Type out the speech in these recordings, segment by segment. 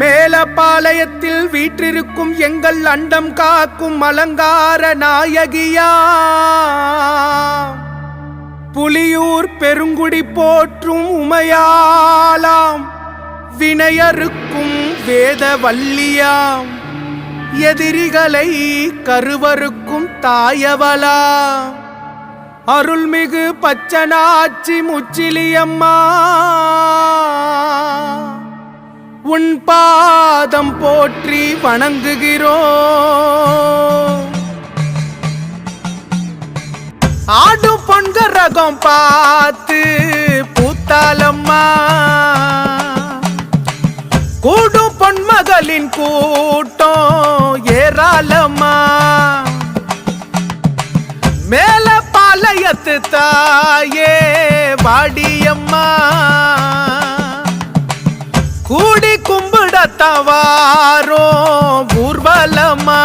மேலப்பாளையத்தில் வீற்றிருக்கும் எங்கள் அண்டம் காக்கும் அலங்கார நாயகியா. புலியூர் பெருங்குடி போற்றும் உமையாலாம் வினையருக்கும் வேத வல்லியாம் எதிரிகளை கருவருக்கும் தாயவலா அருள்மிகு பச்சனாச்சி முச்சிலியம்மா. உன் பாதம் போற்றி வணங்குகிறோம். ஆடும் பொன்கரகம் பார்த்து பூத்தாலம்மா. கூடும் பொன்மகளின் கூட்டம் ஏராளம்மா மேல பாளையத்து தாயே வாடியம்மா. வாரோ ஊர்வலமா?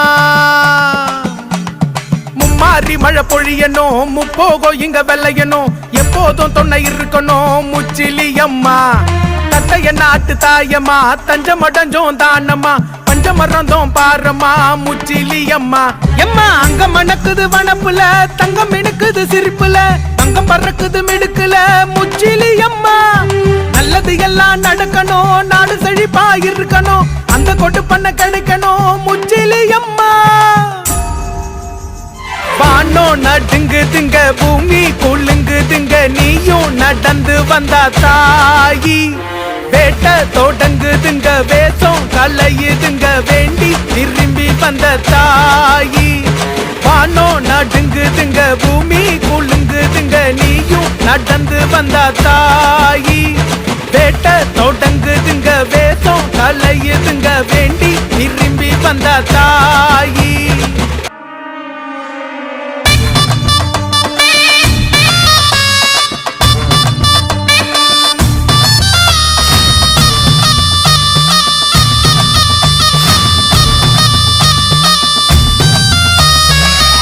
மும்மாரி மழை பொழியணும் முப்போகோ இங்க வெள்ளையணும் எப்போதும் தொன்னை இருக்கணும் முச்சிலி அம்மா. தட்டைய நாட்டு தாயம்மா தஞ்சம் அடஞ்சோம் தானம்மா. பஞ்சமரந்தோம் பாரம்மா முச்சிலி அம்மா. எம்மா அங்க மணக்குது வனப்புல தங்கம் மினுக்குது சிரிப்புல தங்கம் பறக்குது மிடுக்குல முச்சிலி அம்மா. நல்லது எல்லாம் நடக்கணும் நாடு செழிப்பா கொட்டு பண்ண கிடைக்கணும் முச்சிலி அம்மா. வானோ நடுங்குதுங்க பூமி குலுங்குதுங்க நீயும் நடந்து வந்தா தாயி. வேட்ட தொடங்குதுங்க வேஷம் கலையுதுங்க வேண்டி திரும்பி வந்த தாயி. வானோ நடுங்குதுங்க பூமி குலுங்குதுங்க நீயும் நடந்து வந்தா தாயி. வேட்ட தொடங்குதுங்க வேஷம் கலையுதுங்க வேண்டி திரும்பி வந்த தாயி.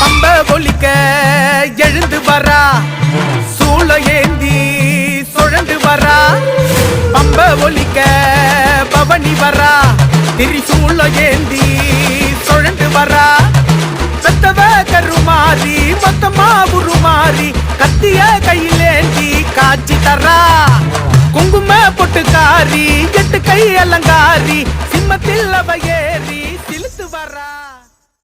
பம்ப ஒலிக்க எழுந்து வரா. சூள ஏந்தி சுழந்து வரா. பம்ப ஒலிக்க பவனி வரா. திரிசூல ஏந்தி சுழண்டு வரா. பெத்தவ கருமாறி மொத்தமா உருமாறி கத்திய கையிலேந்தி காட்சி தரா. குங்கும பொட்டுக்காரி எட்டு கை அலங்காரி சிம்மத்தில் அவ ஏறி